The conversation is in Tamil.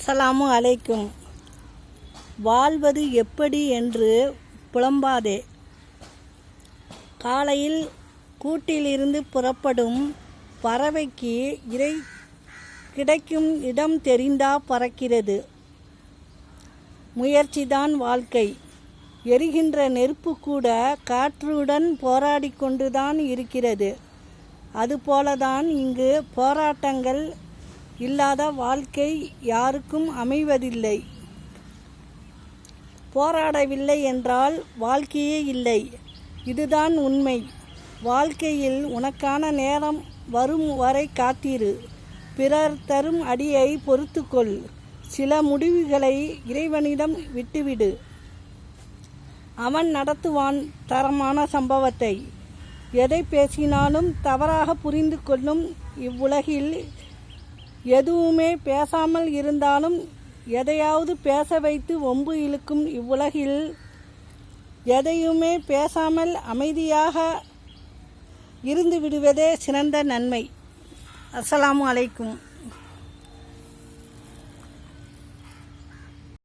அஸ்ஸலாமு அலைக்கும். வாழ்வது எப்படி என்று புலம்பாதே. காலையில் கூட்டிலிருந்து புறப்படும் பறவைக்கு இறை கிடைக்கும் இடம் தெரிந்தா பறக்கிறது. முயற்சிதான் வாழ்க்கை. எரிகின்ற நெருப்பு கூட காற்றுடன் போராடி கொண்டுதான் இருக்கிறது. அதுபோலதான் இங்கு போராட்டங்கள் இல்லாத வாழ்க்கை யாருக்கும் அமைவதில்லை. போராடவில்லை என்றால் வாழ்க்கையே இல்லை. இதுதான் உண்மை. வாழ்க்கையில் உனக்கான நேரம் வரும் வரை காத்திரு. பிறர் தரும் அடியை பொறுத்துக்கொள். சில முடிவுகளை இறைவனிடம் விட்டுவிடு. அவன் நடத்துவான் தரமான சம்பவத்தை. எதை பேசினாலும் தவறாக புரிந்து கொள்ளும் இவ்வுலகில் எதுவுமே பேசாமல் இருந்தாலும் எதையாவது பேச வைத்து ஒம்பு இழுக்கும் இவ்வுலகில் எதையுமே பேசாமல் அமைதியாக இருந்து விடுவதே சிறந்த நன்மை. அஸ்ஸலாமு அலைக்கும்.